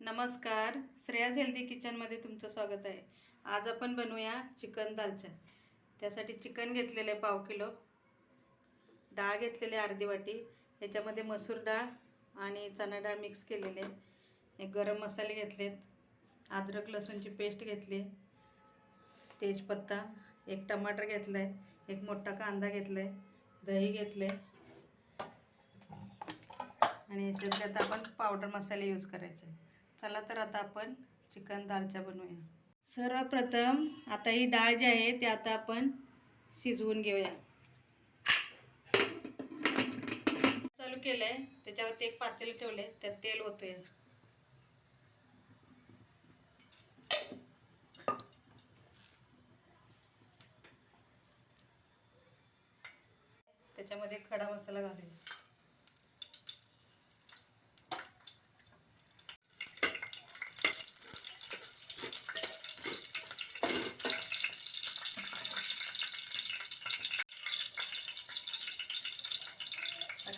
नमस्कार. श्रेयाज हेल्दी किचनमध्ये तुमचं स्वागत आहे. आज आपण बनवूया चिकन दालचन. त्यासाठी चिकन घेतलेलं आहे पाव किलो डाळ घेतलेली आहे अर्धी वाटी ह्याच्यामध्ये मसूर डाळ आणि चणा डाळ मिक्स केलेले. आहे एक गरम मसाले घेतलेत अद्रक लसूणची पेस्ट घेतली तेजपत्ता एक टमाटर घेतलं आहे एक मोठा कांदा घेतला आहे दही घेतले आणि याच्यात आता आपण पावडर मसाले यूज करायचे. चला तर आता आपण चिकन दालचा बनवूया. सर्वप्रथम आता ही डाळ जी आहे ती आता आपण शिजवून घेऊया. चालू केलं आहे त्याच्यावरती एक पातेल ठेवले त्यात तेल होतोय त्याच्यामध्ये खडा मसाला घालूया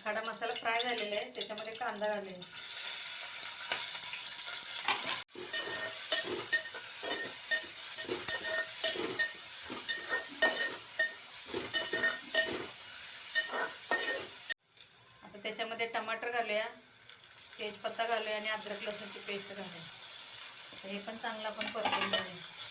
खडा मसाला फ्राय झालेला आहे त्याच्यामध्ये कांदा घालेल आता त्याच्यामध्ये टमाटर घालूया तेजपत्ता घालूया आणि अद्रक लसूणची पेस्ट घालूया. तर हे पण चांगलं आपण परतून घेऊया.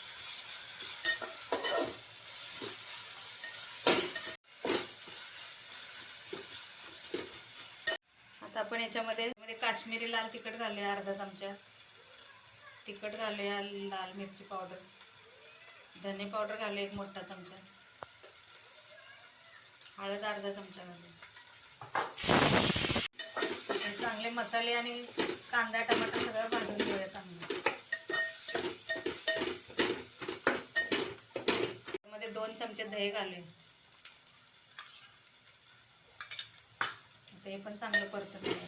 आपण याच्यामध्ये मध्ये काश्मीरी लाल तिखट घालूया अर्धा चमचा. तिखट घालूया लाल मिरची पावडर. धने पावडर घालूया एक मोठा चमचा. हळद अर्धा चमचा घालूया. चांगले मसाले आणि कांदा टमाटर सगळं भाजून घेऊया चांगलं. मध्ये दोन चमचे दही घालूया. ते पण चांगलं परतून घ्या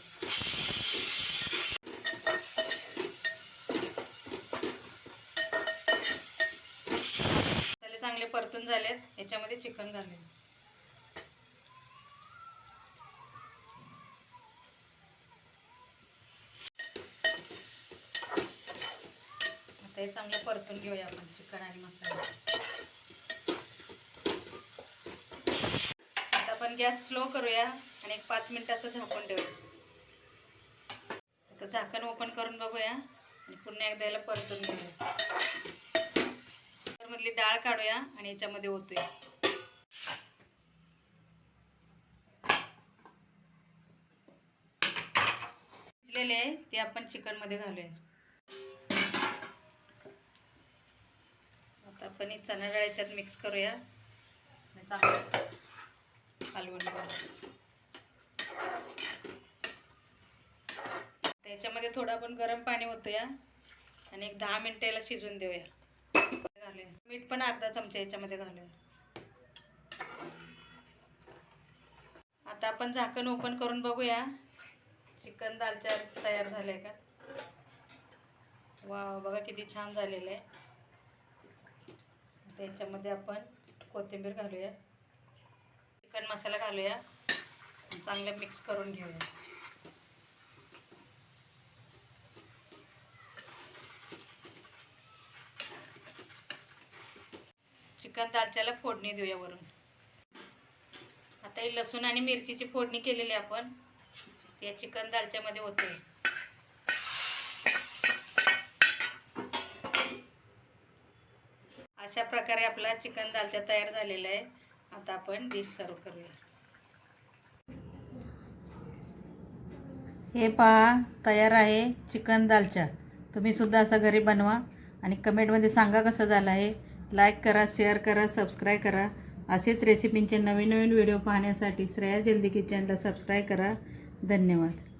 चांगले परतून झालेत याच्यामध्ये चिकन झाले आता हे चांगलं परतून घेऊया आपण चिकन आणि मसाला आता आपण गॅस स्लो करूया आणि एक पाच मिनिटाचं झाकून ठेवूया. आता झाकण ओपन करून बघूया आणि पुन्हा एकदा याला परतून घेऊया. मधली डाळ काढूया आणि याच्यामध्ये ओतूया. शिजलेले आहे ते आपण चिकनमध्ये घालूया. आता आपण ही चणा डाळ याच्यात मिक्स करूया. चांगलं घालून त्याच्यामध्ये थोडं आपण गरम पाणी होतोया आणि एक दहा मिनिटं याला देऊया. घालूया. मीठ पण अर्धा चमचा याच्यामध्ये घालूया. आता आपण झाकण ओपन करून बघूया. चिकन दालचा तयार झालंय का? वा बघा किती छान झालेलं आहे. त्याच्यामध्ये आपण कोथिंबीर घालूया. चिकन मसाला घालूया. चांगलं मिक्स करून घेऊया. चिकन दालच्याला फोडणी देऊया वरून. आता ही लसूण आणि मिरचीची फोडणी केलेली आपण या चिकन दालच्यामध्ये होते. अशा प्रकारे आपला चिकन दालचा तयार झालेला आहे. आता आपण डिश सर्व करूया. हे पहा तयार आहे चिकन दालचा. तुम्ही सुद्धा असं घरी बनवा आणि कमेंटमध्ये सांगा कसं झालं आहे. लाईक करा शेअर करा सबस्क्राईब करा. असेच रेसिपींचे नवीन नवीन व्हिडिओ पाहण्यासाठी श्रेया जल्दी किचनला सबस्क्राईब करा. धन्यवाद.